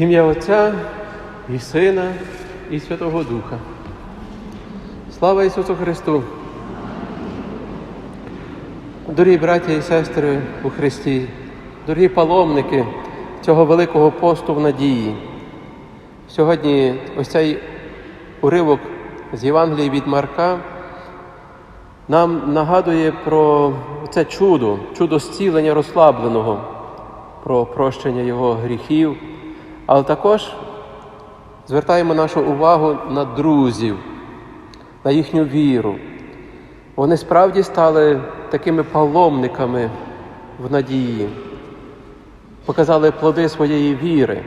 Ім'я Отця і Сина, і Святого Духа. Слава Ісусу Христу! Дорогі браті і сестри у Христі, дорогі паломники цього великого посту в надії. Сьогодні ось цей уривок з Євангелії від Марка нам нагадує про це чудо, чудо зцілення розслабленого, про прощення його гріхів, але також звертаємо нашу увагу на друзів, на їхню віру. Вони справді стали такими паломниками в надії, показали плоди своєї віри.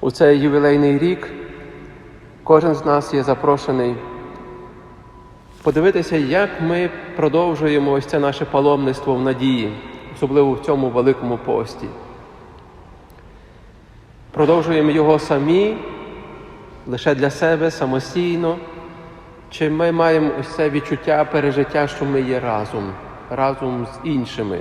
У цей ювілейний рік кожен з нас є запрошений подивитися, як ми продовжуємо ось це наше паломництво в надії, особливо в цьому великому пості. Продовжуємо його самі, лише для себе, самостійно, чи ми маємо ось це відчуття, пережиття, що ми є разом, разом з іншими.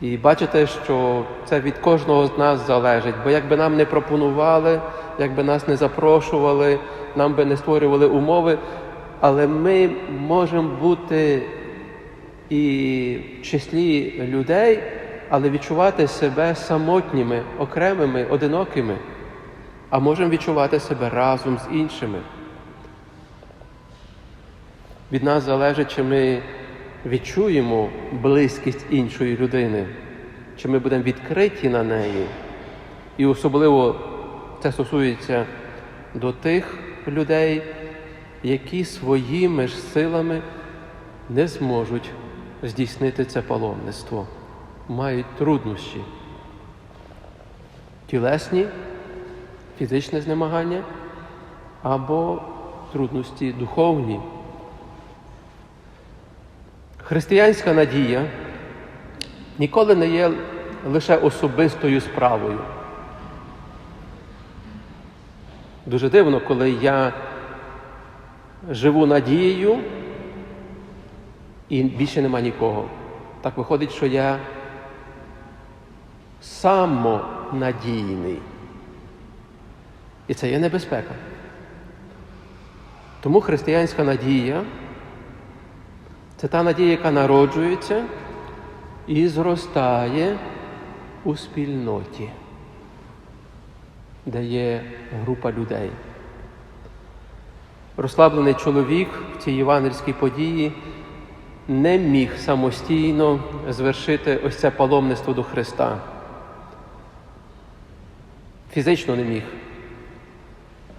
І бачите, що це від кожного з нас залежить, бо якби нам не пропонували, якби нас не запрошували, нам би не створювали умови, але ми можемо бути і в числі людей, але відчувати себе самотніми, окремими, одинокими, а можемо відчувати себе разом з іншими. Від нас залежить, чи ми відчуємо близькість іншої людини, чи ми будемо відкриті на неї. І особливо це стосується до тих людей, які своїми ж силами не зможуть здійснити це паломництво, мають труднощі. Тілесні, фізичне знемагання або трудності духовні. Християнська надія ніколи не є лише особистою справою. Дуже дивно, коли я живу надією і більше нема нікого. Так виходить, що я самонадійний. І це є небезпека. Тому християнська надія це та надія, яка народжується і зростає у спільноті, де є група людей. Розслаблений чоловік в цій євангельській події не міг самостійно звершити ось це паломництво до Христа. Фізично не міг,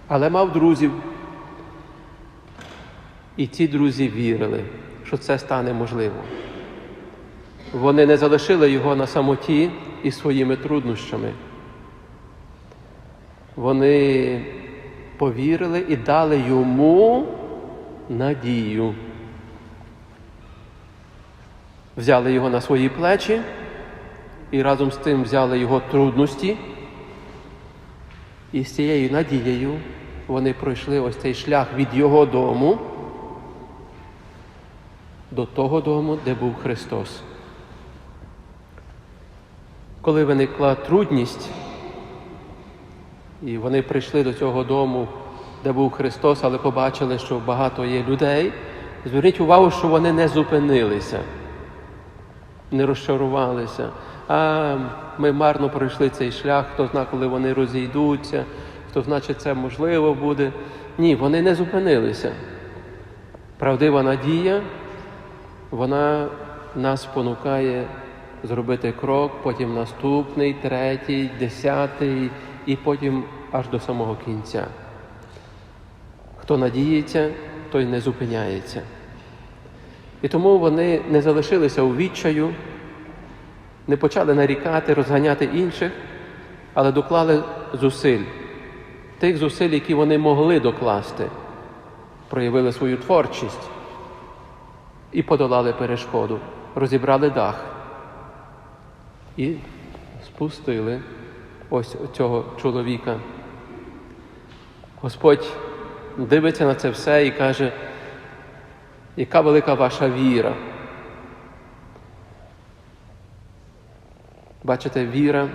але мав друзів. І ці друзі вірили, що це стане можливо. Вони не залишили його на самоті із своїми труднощами. Вони повірили і дали йому надію. Взяли його на свої плечі і разом з тим взяли його трудності. І з цією надією вони пройшли ось цей шлях від його дому до того дому, де був Христос. Коли виникла трудність, і вони прийшли до цього дому, де був Христос, але побачили, що багато є людей, зверніть увагу, що вони не зупинилися, не розчарувалися. А ми марно пройшли цей шлях, хто знає, коли вони розійдуться, хто значить це можливо буде. Ні, вони не зупинилися. Правдива надія вона нас спонукає зробити крок, потім наступний, третій, десятий і потім аж до самого кінця. Хто надіється, той не зупиняється. І тому вони не залишилися у відчаю, не почали нарікати, розганяти інших, але доклали зусиль, тих зусиль, які вони могли докласти, проявили свою творчість і подолали перешкоду, розібрали дах і спустили ось цього чоловіка. Господь дивиться на це все і каже, яка велика ваша віра. Бачите, віра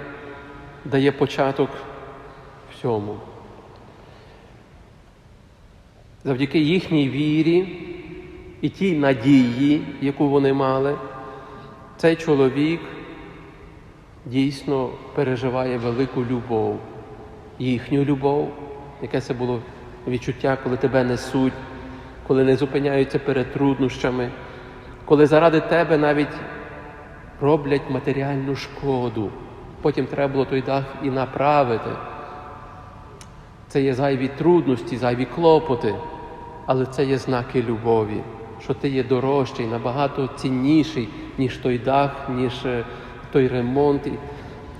дає початок всьому. Завдяки їхній вірі і тій надії, яку вони мали, цей чоловік дійсно переживає велику любов, їхню любов, яке це було відчуття, коли тебе несуть, коли не зупиняються перед труднощами, коли заради тебе навіть роблять матеріальну шкоду. Потім треба було той дах і направити. Це є зайві трудності, зайві клопоти, але це є знаки любові, що ти є дорожчий, набагато цінніший, ніж той дах, ніж е, той ремонт.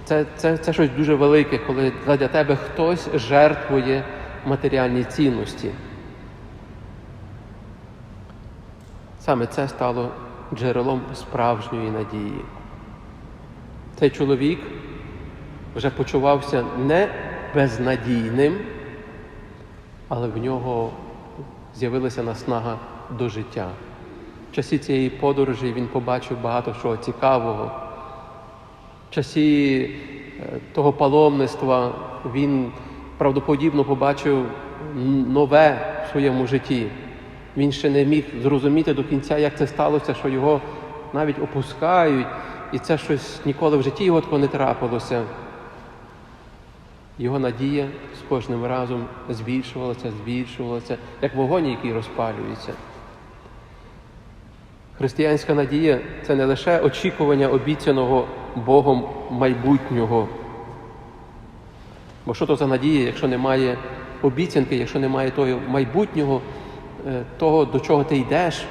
Це, це, це щось дуже велике, коли для тебе хтось жертвує матеріальні цінності. Саме це стало джерелом справжньої надії. Цей чоловік вже почувався не безнадійним, але в нього з'явилася наснага до життя. В часі цієї подорожі він побачив багато чого цікавого. В часі е, того паломництва він правдоподібно побачив нове в своєму житті. Він ще не міг зрозуміти до кінця, як це сталося, що його навіть опускають, і це щось ніколи в житті його такого не трапилося. Його надія з кожним разом збільшувалася, збільшувалася, як вогонь, який розпалюється. Християнська надія це не лише очікування обіцяного Богом майбутнього. Бо що то за надія, якщо немає обіцянки, якщо немає того майбутнього, того, до чого ти йдеш.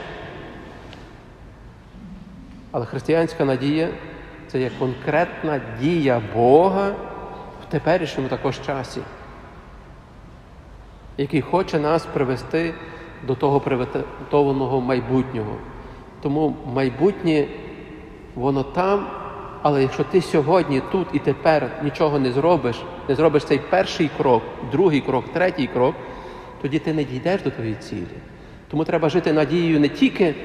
Але християнська надія це є конкретна дія Бога в теперішньому також часі, який хоче нас привести до того приготованого майбутнього. Тому майбутнє, воно там, але якщо ти сьогодні, тут і тепер нічого не зробиш, не зробиш цей перший крок, другий крок, третій крок, тоді ти не дійдеш до твоєї цілі. Тому треба жити надією не тільки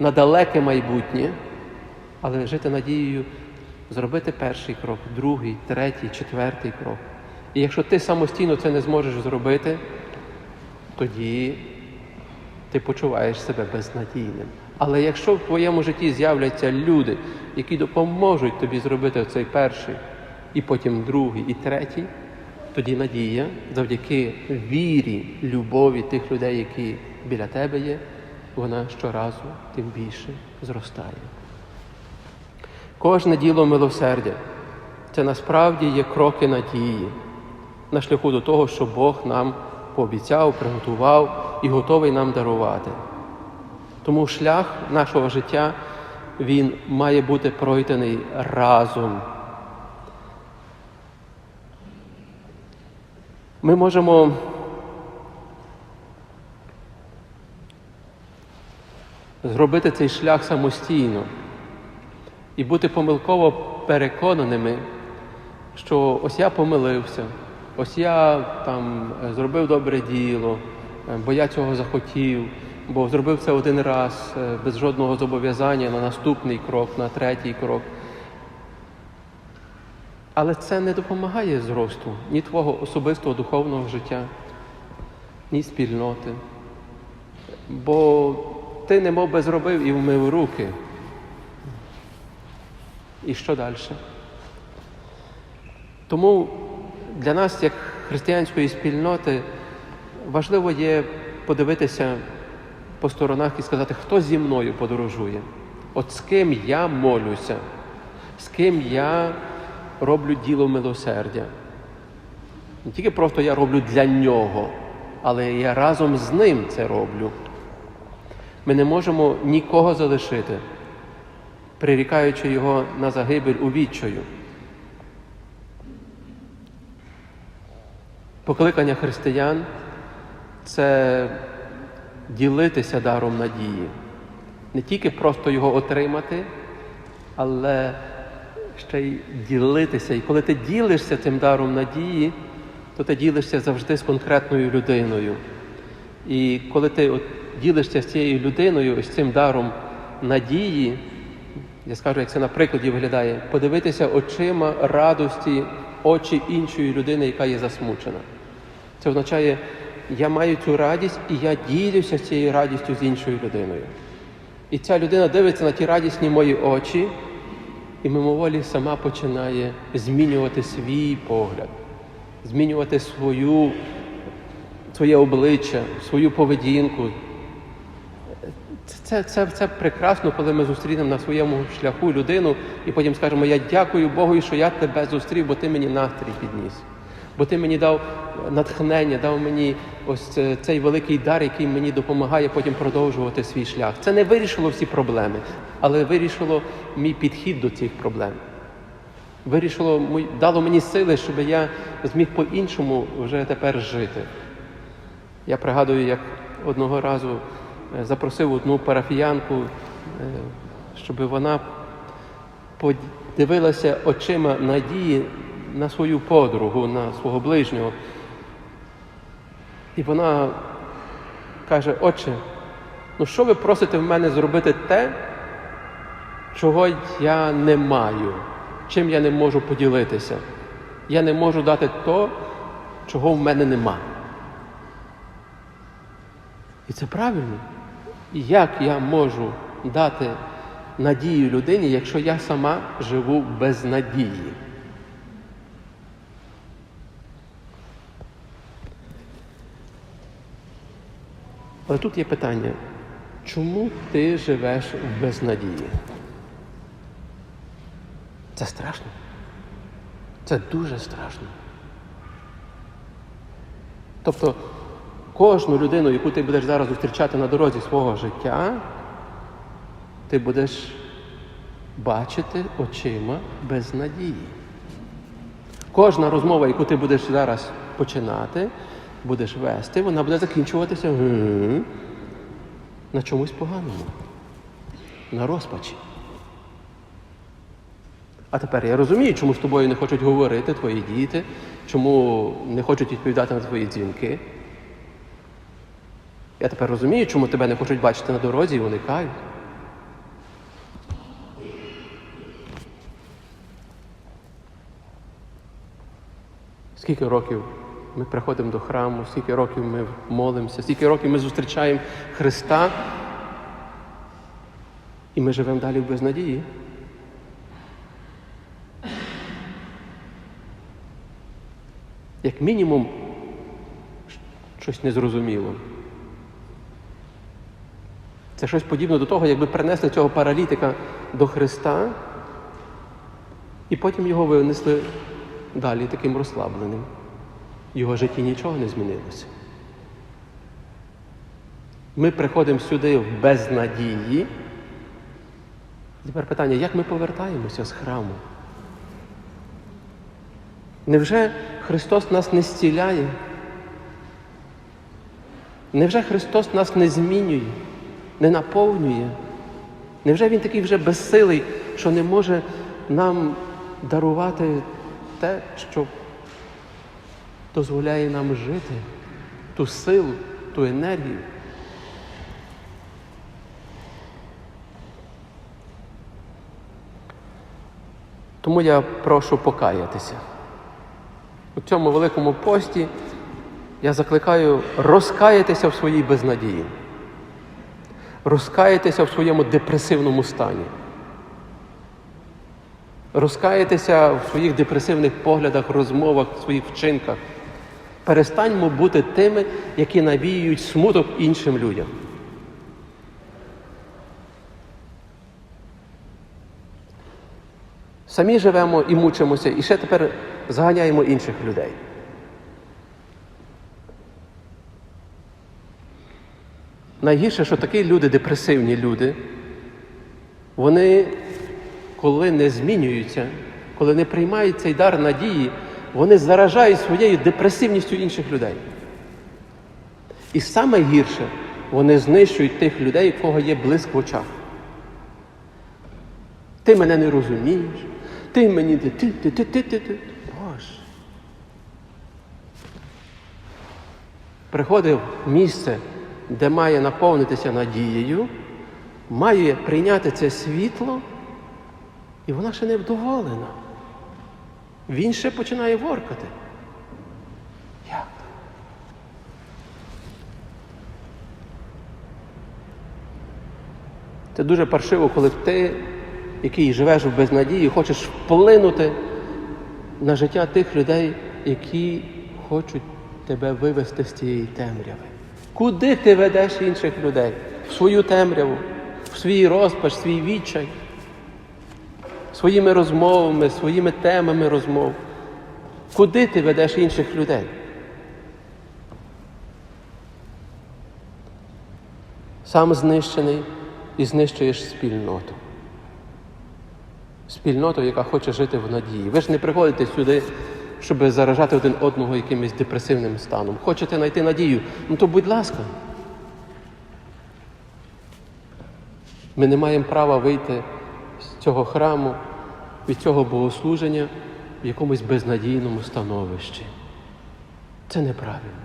на далеке майбутнє, але жити надією зробити перший крок, другий, третій, четвертий крок. І якщо ти самостійно це не зможеш зробити, тоді ти почуваєш себе безнадійним. Але якщо в твоєму житті з'являться люди, які допоможуть тобі зробити цей перший, і потім другий, і третій, тоді надія завдяки вірі, любові тих людей, які біля тебе є, вона щоразу тим більше зростає. Кожне діло милосердя це насправді є кроки надії на шляху до того, що Бог нам пообіцяв, приготував і готовий нам дарувати. Тому шлях нашого життя він має бути пройдений разом. Ми можемо зробити цей шлях самостійно і бути помилково переконаними, що ось я помилився, ось я там зробив добре діло, бо я цього захотів, бо зробив це один раз е, без жодного зобов'язання на наступний крок, на третій крок. Але це не допомагає зросту ні твого особистого духовного життя, ні спільноти. Бо ти немов би зробив і вмив руки. І що далі? Тому для нас, як християнської спільноти, важливо є подивитися по сторонах і сказати, хто зі мною подорожує, от з ким я молюся, з ким я роблю діло милосердя. Не тільки просто я роблю для нього, але я разом з ним це роблю. Ми не можемо нікого залишити, прирікаючи його на загибель у відчаю. Покликання християн це ділитися даром надії, не тільки просто його отримати, але ще й ділитися. І коли ти ділишся цим даром надії, то ти ділишся завжди з конкретною людиною. І коли ти от ділишся з цією людиною, з цим даром надії, я скажу, як це на прикладі виглядає, подивитися очима радості очі іншої людини, яка є засмучена. Це означає, я маю цю радість і я ділюся цією радістю з іншою людиною. І ця людина дивиться на ті радісні мої очі, і мимоволі сама починає змінювати свій погляд, змінювати свою, своє обличчя, свою поведінку. Це, це, це прекрасно, коли ми зустрінемо на своєму шляху людину і потім скажемо, я дякую Богу, що я тебе зустрів, бо ти мені настрій підніс. Бо ти мені дав натхнення, дав мені ось цей великий дар, який мені допомагає потім продовжувати свій шлях. Це не вирішило всі проблеми, але вирішило мій підхід до цих проблем. Вирішило, дало мені сили, щоб я зміг по-іншому вже тепер жити. Я пригадую, як одного разу е, запросив одну парафіянку, е, щоб вона подивилася очима надії на свою подругу, на свого ближнього. І вона каже: Отче, ну що ви просите в мене зробити те, чого я не маю, чим я не можу поділитися? Я не можу дати то, чого в мене нема. І це правильно. Як я можу дати надію людині, якщо я сама живу без надії? Але тут є питання, чому ти живеш в безнадії? Це страшно. Це дуже страшно. Тобто кожну людину, яку ти будеш зараз зустрічати на дорозі свого життя, ти будеш бачити очима безнадії. Кожна розмова, яку ти будеш зараз починати, будеш вести, вона буде закінчуватися на чомусь поганому, на розпачі. А тепер я розумію, чому з тобою не хочуть говорити твої діти, чому не хочуть відповідати на твої дзвінки. Я тепер розумію, чому тебе не хочуть бачити на дорозі і уникають. Скільки років ми приходимо до храму, скільки років ми молимося, скільки років ми зустрічаємо Христа, і ми живемо далі в безнадії. Як мінімум, щось незрозуміло. Це щось подібне до того, якби принесли цього паралітика до Христа, і потім його винесли далі таким розслабленим. В його житті нічого не змінилося. Ми приходимо сюди в безнадії. Тепер питання, як ми повертаємося з храму? Невже Христос нас не зціляє? Невже Христос нас не змінює, не наповнює? Невже Він такий вже безсилий, що не може нам дарувати те, що дозволяє нам жити, ту силу, ту енергію? Тому я прошу покаятися. У цьому великому пості я закликаю розкаятися в своїй безнадії, розкаятися в своєму депресивному стані, розкаятися в своїх депресивних поглядах, розмовах, своїх вчинках. Перестаньмо бути тими, які навіюють смуток іншим людям. Самі живемо і мучимося, і ще тепер заганяємо інших людей. Найгірше, що такі люди, депресивні люди, вони, коли не змінюються, коли не приймають цей дар надії, вони заражають своєю депресивністю інших людей. І саме гірше, вони знищують тих людей, у кого є блиск в очах. Ти мене не розумієш, ти мені ти, ти, ти, ти, ти, ти. Боже. Приходив місце, де має наповнитися надією, має прийняти це світло, і вона ще не вдоволена. Він ще починає воркати. Як? Це дуже паршиво, коли ти, який живеш в безнадії, хочеш вплинути на життя тих людей, які хочуть тебе вивести з цієї темряви. Куди ти ведеш інших людей? В свою темряву, в свій розпач, свій відчай, своїми розмовами, своїми темами розмов. Куди ти ведеш інших людей? Сам знищений і знищуєш спільноту. Спільноту, яка хоче жити в надії. Ви ж не приходите сюди, щоб заражати один одного якимось депресивним станом. Хочете знайти надію? Ну то будь ласка. Ми не маємо права вийти цього храму, від цього богослуження в якомусь безнадійному становищі. Це неправильно.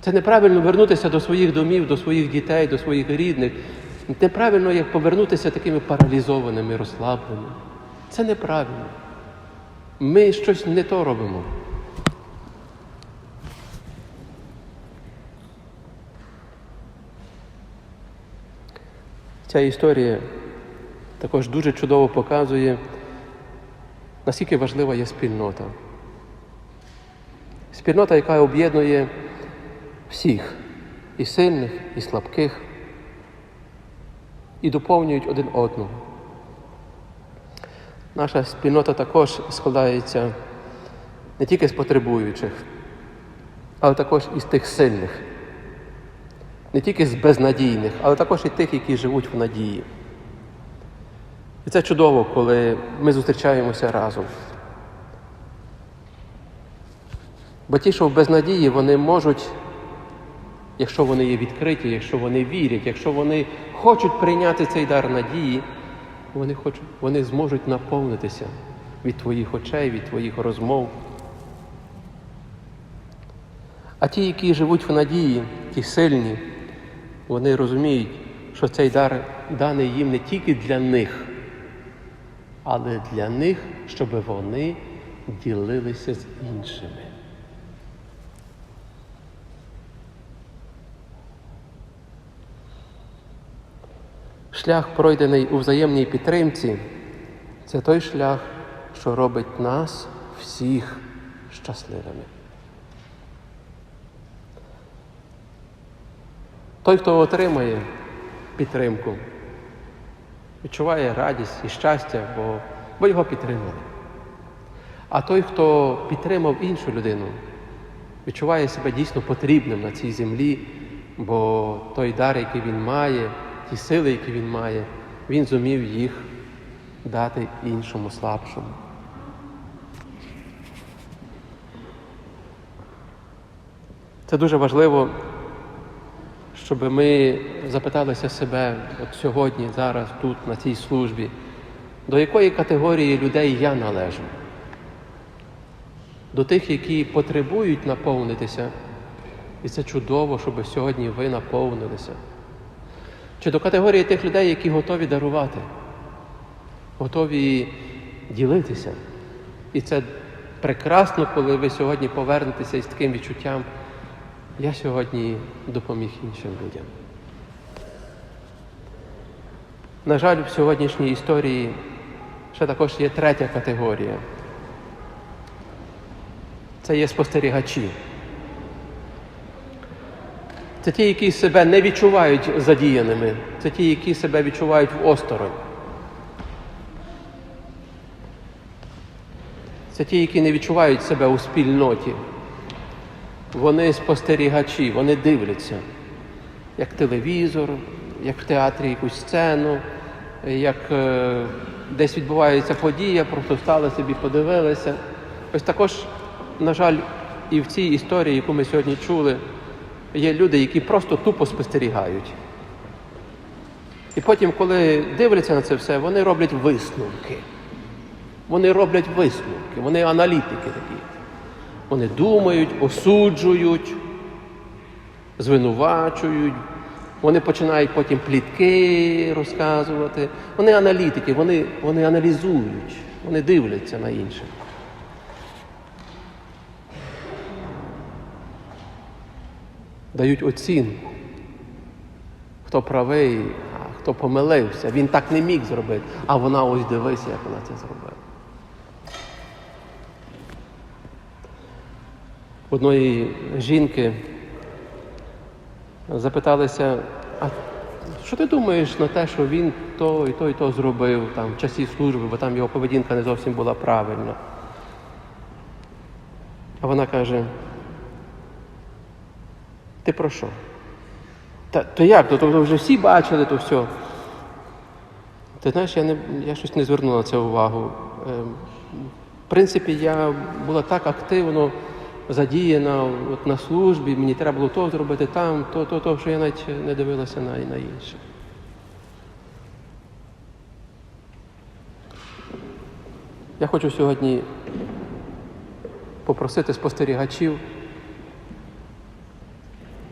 Це неправильно вернутися до своїх домів, до своїх дітей, до своїх рідних. Неправильно як повернутися такими паралізованими, розслабленими. Це неправильно. Ми щось не то робимо. Ця історія також дуже чудово показує, наскільки важлива є спільнота. Спільнота, яка об'єднує всіх, і сильних, і слабких, і доповнюють один одного. Наша спільнота також складається не тільки з потребуючих, але також і з тих сильних, не тільки з безнадійних, але також і тих, які живуть в надії. І це чудово, коли ми зустрічаємося разом. Бо ті, що в безнадії, вони можуть, якщо вони є відкриті, якщо вони вірять, якщо вони хочуть прийняти цей дар надії, вони, хочуть, вони зможуть наповнитися від твоїх очей, від твоїх розмов. А ті, які живуть в надії, ті сильні, вони розуміють, що цей дар даний їм не тільки для них, але для них, щоб вони ділилися з іншими. Шлях, пройдений у взаємній підтримці, це той шлях, що робить нас всіх щасливими. Той, хто отримає підтримку, відчуває радість і щастя, бо, бо його підтримали. А той, хто підтримав іншу людину, відчуває себе дійсно потрібним на цій землі, бо той дар, який він має, ті сили, які він має, він зумів їх дати іншому слабшому. Це дуже важливо, щоб ми запиталися себе от сьогодні, зараз, тут, на цій службі, до якої категорії людей я належу? До тих, які потребують наповнитися, і це чудово, щоб сьогодні ви наповнилися. Чи до категорії тих людей, які готові дарувати, готові ділитися. І це прекрасно, коли ви сьогодні повернетеся із таким відчуттям. Я сьогодні допоміг іншим людям. На жаль, в сьогоднішній історії ще також є третя категорія. Це є спостерігачі. Це ті, які себе не відчувають задіяними, це ті, які себе відчувають в осторонь. Це ті, які не відчувають себе у спільноті. Вони спостерігачі, вони дивляться, як телевізор, як в театрі якусь сцену, як е, десь відбувається подія, просто встали собі, подивилися. Ось також, на жаль, і в цій історії, яку ми сьогодні чули, є люди, які просто тупо спостерігають. І потім, коли дивляться на це все, вони роблять висновки. Вони роблять висновки, вони аналітики такі. Вони думають, осуджують, звинувачують, вони починають потім плітки розказувати. Вони аналітики, вони, вони аналізують, вони дивляться на інших. Дають оцінку, хто правий, а хто помилився. Він так не міг зробити, а вона ось дивися, як вона це зробила. Одної жінки запиталися, а що ти думаєш на те, що він то і то і то зробив там, в часі служби, бо там його поведінка не зовсім була правильна. А вона каже, ти про що? Та, то як? То, то вже всі бачили, то все. Ти знаєш, я, не, я щось не звернула на це увагу. Ем, в принципі, я була так активно задіяна от на службі, мені треба було то зробити там, то, то, то, що я навіть не дивилася на, на інше. Я хочу сьогодні попросити спостерігачів,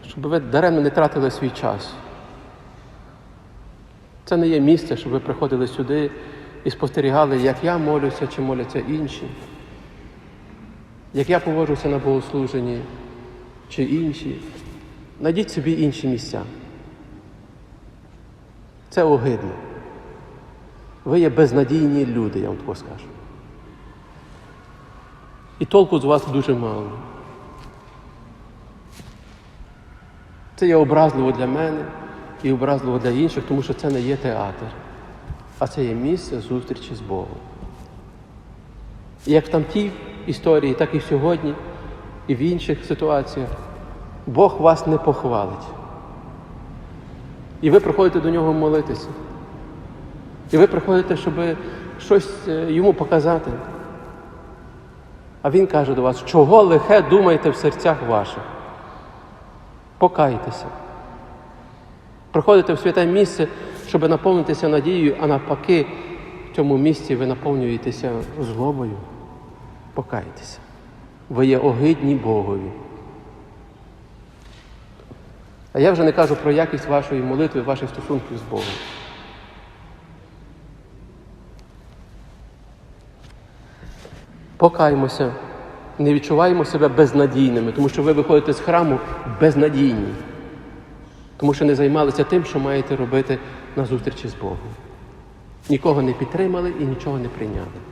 щоб ви даремно не тратили свій час. Це не є місце, щоб ви приходили сюди і спостерігали, як я молюся чи моляться інші, як я поводжуся на богослуженні чи інші. Найдіть собі інші місця. Це огидно. Ви є безнадійні люди, я вам тако скажу. І толку з вас дуже мало. Це є образливо для мене і образливо для інших, тому що це не є театр, а це є місце зустрічі з Богом. І як в тамтій історії, так і сьогодні, і в інших ситуаціях Бог вас не похвалить. І ви приходите до нього молитися. І ви приходите, щоб щось е, йому показати. А він каже до вас, чого лихе думаєте в серцях ваших? Покайтеся. Приходите в святе місце, щоб наповнитися надією, а навпаки, в цьому місці ви наповнюєтеся злобою. Покайтеся. Ви є огидні Богові. А я вже не кажу про якість вашої молитви, ваших стосунків з Богом. Покаймося, не відчуваємо себе безнадійними, тому що ви виходите з храму безнадійні, тому що не займалися тим, що маєте робити на зустрічі з Богом. Нікого не підтримали і нічого не прийняли.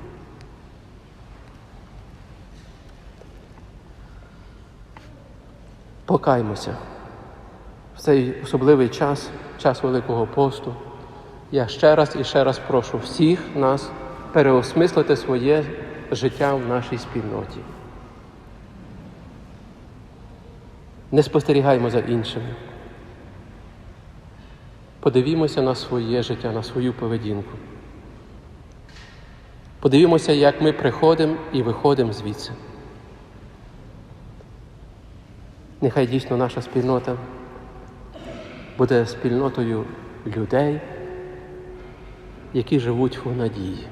Покаймося в цей особливий час, час Великого посту. Я ще раз і ще раз прошу всіх нас переосмислити своє життя в нашій спільноті. Не спостерігаємо за іншими. Подивімося на своє життя, на свою поведінку. Подивімося, як ми приходимо і виходимо звідси. Нехай дійсно наша спільнота буде спільнотою людей, які живуть у надії.